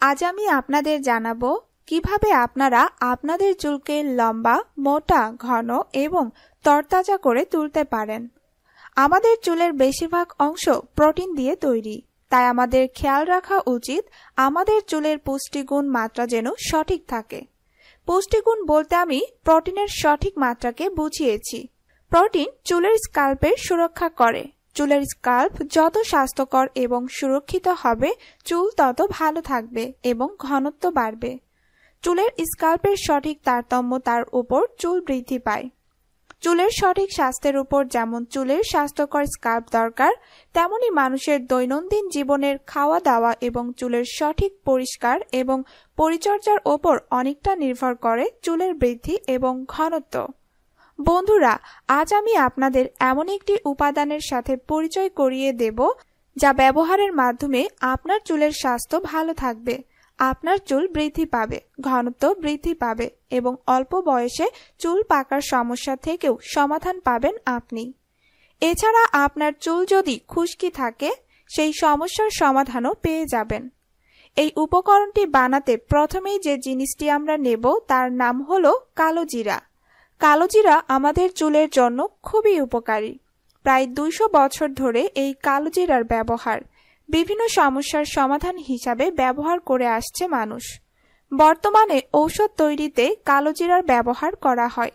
আজ আমি আপনাদের জানাব কীভাবে আপনারা আপনাদের চুলকে লম্বা, মোটা, ঘন এবং তরতাজা করে তুলতে পারেন। আমাদের চুলের বেশিরভাগ অংশ প্রোটিন দিয়ে তৈরি, তাই আমাদের খেয়াল রাখা উচিত আমাদের চুলের পুষ্টিগুণ মাত্রা যেন সঠিক থাকে। পুষ্টিগুণ বলতে আমি প্রোটিনের সঠিক মাত্রাকে বুঝিয়েছি। প্রোটিন চুলের স্কাল্পের সুরক্ষা করে। চুলের স্কাল্প যত স্বাস্থ্যকর এবং সুরক্ষিত হবে, চুল তত ভালো থাকবে এবং ঘনত্ব বাড়বে। চুলের স্কাল্পের সঠিক তারতম্য তার উপর চুল বৃদ্ধি পায়। চুলের সঠিক স্বাস্থ্যের উপর যেমন চুলের স্বাস্থ্যকর স্কার্প দরকার, তেমনি মানুষের দৈনন্দিন জীবনের খাওয়া দাওয়া এবং চুলের সঠিক পরিষ্কার এবং পরিচর্যার ওপর অনেকটা নির্ভর করে চুলের বৃদ্ধি এবং ঘনত্ব। বন্ধুরা, আজ আমি আপনাদের এমন একটি উপাদানের সাথে পরিচয় করিয়ে দেব যা ব্যবহারের মাধ্যমে আপনার চুলের স্বাস্থ্য ভালো থাকবে, আপনার চুল বৃদ্ধি পাবে, ঘনত্ব বৃদ্ধি পাবে এবং অল্প বয়সে চুল পাকার সমস্যা থেকেও সমাধান পাবেন আপনি। এছাড়া আপনার চুল যদি খুশকি থাকে, সেই সমস্যার সমাধানও পেয়ে যাবেন। এই উপকরণটি বানাতে প্রথমেই যে জিনিসটি আমরা নেব, তার নাম হলো কালো জিরা। কালো জিরা আমাদের চুলের জন্য খুবই উপকারী। প্রায় দুইশো বছর ধরে এই কালো জিরার ব্যবহার বিভিন্ন সমস্যার সমাধান হিসাবে ব্যবহার করে আসছে মানুষ। বর্তমানে ঔষধ তৈরিতে কালোজিরার ব্যবহার করা হয়।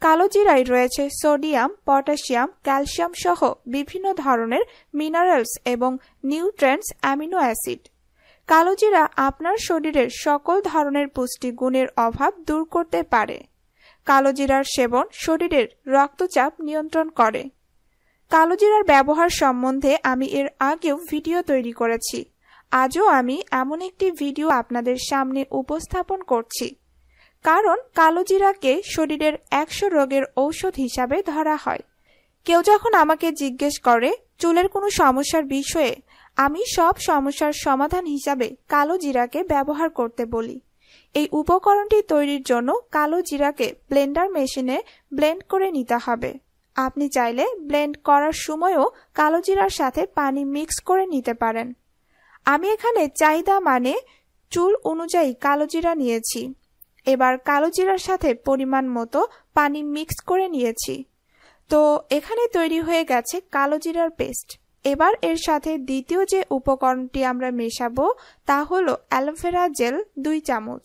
কালোজিরায় রয়েছে সোডিয়াম, পটাশিয়াম, ক্যালসিয়াম সহ বিভিন্ন ধরনের মিনারেলস এবং নিউট্রেন্টস অ্যামিনো অ্যাসিড। কালোজিরা আপনার শরীরের সকল ধরনের পুষ্টিগুণের অভাব দূর করতে পারে। কালোজিরার সেবন শরীরের রক্তচাপ নিয়ন্ত্রণ করে। কালোজিরার ব্যবহার সম্বন্ধে আমি এর আগেও ভিডিও তৈরি করেছি। আজও আমি এমন একটি ভিডিও আপনাদের সামনে উপস্থাপন করছি। কারণ কালোজিরাকে শরীরের একশো রোগের ঔষধ হিসাবে ধরা হয়। কেউ যখন আমাকে জিজ্ঞেস করে, চুলের কোনো সমস্যার বিষয়ে? আমি সব সমস্যার সমাধান হিসাবে কালো জিরাকে ব্যবহার করতে বলি। এই উপকরণটি তৈরির জন্য কালো জিরাকে ব্লেন্ডার মেশিনে ব্লেন্ড করে নিতে হবে। আপনি চাইলে ব্লেন্ড করার সময়ও কালো জিরার সাথে পানি মিক্স করে নিতে পারেন। আমি এখানে চাহিদা মানে চুল অনুযায়ী কালো জিরা নিয়েছি। এবার কালো জিরার সাথে পরিমাণ মতো পানি মিক্স করে নিয়েছি। তো এখানে তৈরি হয়ে গেছে কালো জিরার পেস্ট। এবার এর সাথে দ্বিতীয় যে উপকরণটি আমরা মেশাবো, তা হলো অ্যালোভেরা জেল দুই চামচ।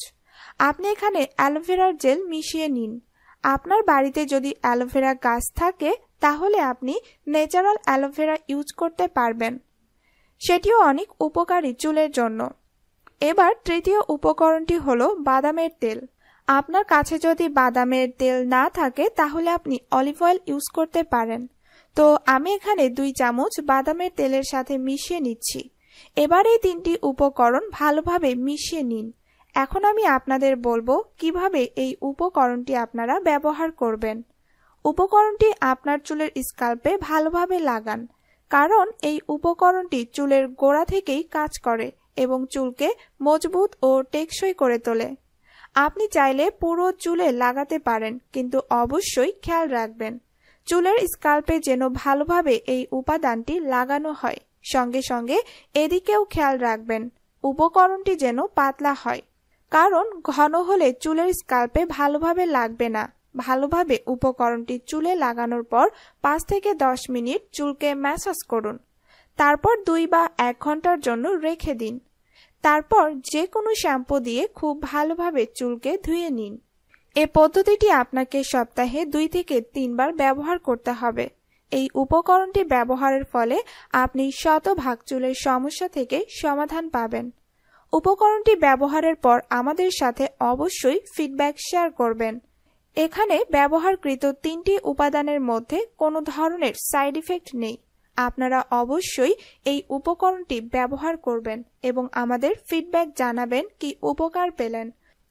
আপনি এখানে অ্যালোভেরার জেল মিশিয়ে নিন। আপনার বাড়িতে যদি অ্যালোভেরা গাছ থাকে, তাহলে আপনি ন্যাচারাল অ্যালোভেরা ইউজ করতে পারবেন। সেটিও অনেক উপকারী চুলের জন্য। এবার তৃতীয় উপকরণটি হলো বাদামের তেল। আপনার কাছে যদি বাদামের তেল না থাকে, তাহলে আপনি অলিভ অয়েল ইউজ করতে পারেন। তো আমি এখানে দুই চামচ বাদামের তেলের সাথে মিশিয়ে নিচ্ছি। এবার এই তিনটি উপকরণ ভালোভাবে মিশিয়ে নিন। এখন আমি আপনাদের বলব কীভাবে এই উপকরণটি আপনারা ব্যবহার করবেন। উপকরণটি আপনার চুলের স্কাল্পে ভালোভাবে লাগান, কারণ এই উপকরণটি চুলের গোড়া থেকেই কাজ করে এবং চুলকে মজবুত ও টেকসই করে তোলে। আপনি চাইলে পুরো চুলে লাগাতে পারেন, কিন্তু অবশ্যই খেয়াল রাখবেন। চুলের স্কাল্পে যেন ভালোভাবে এই উপাদানটি লাগানো হয়। সঙ্গে সঙ্গে এদিকেও খেয়াল রাখবেন, উপকরণটি যেন পাতলা হয়। কারণ ঘন হলে চুলের স্কাল্পে ভালোভাবে লাগবে না। ভালোভাবে উপকরণটি চুলে লাগানোর পর পাঁচ থেকে দশ মিনিট চুলকে ম্যাসাজ করুন। তারপর দুই বা এক ঘণ্টার জন্য রেখে দিন। তারপর যে কোনো শ্যাম্পু দিয়ে খুব ভালোভাবে চুলকে ধুয়ে নিন। এ পদ্ধতিটি আপনাকে সপ্তাহে দুই থেকে তিনবার ব্যবহার করতে হবে। এই উপকরণটি ব্যবহারের ফলে আপনি শতভাগ চুলের সমস্যা থেকে সমাধান পাবেন। উপকরণটি ব্যবহারের পর আমাদের সাথে অবশ্যই ফিডব্যাক শেয়ার করবেন। এখানে ব্যবহারকৃত তিনটি উপাদানের মধ্যে কোনো ধরনের সাইড ইফেক্ট নেই। আপনারা অবশ্যই এই উপকরণটি ব্যবহার করবেন এবং আমাদের ফিডব্যাক জানাবেন কি উপকার পেলেন।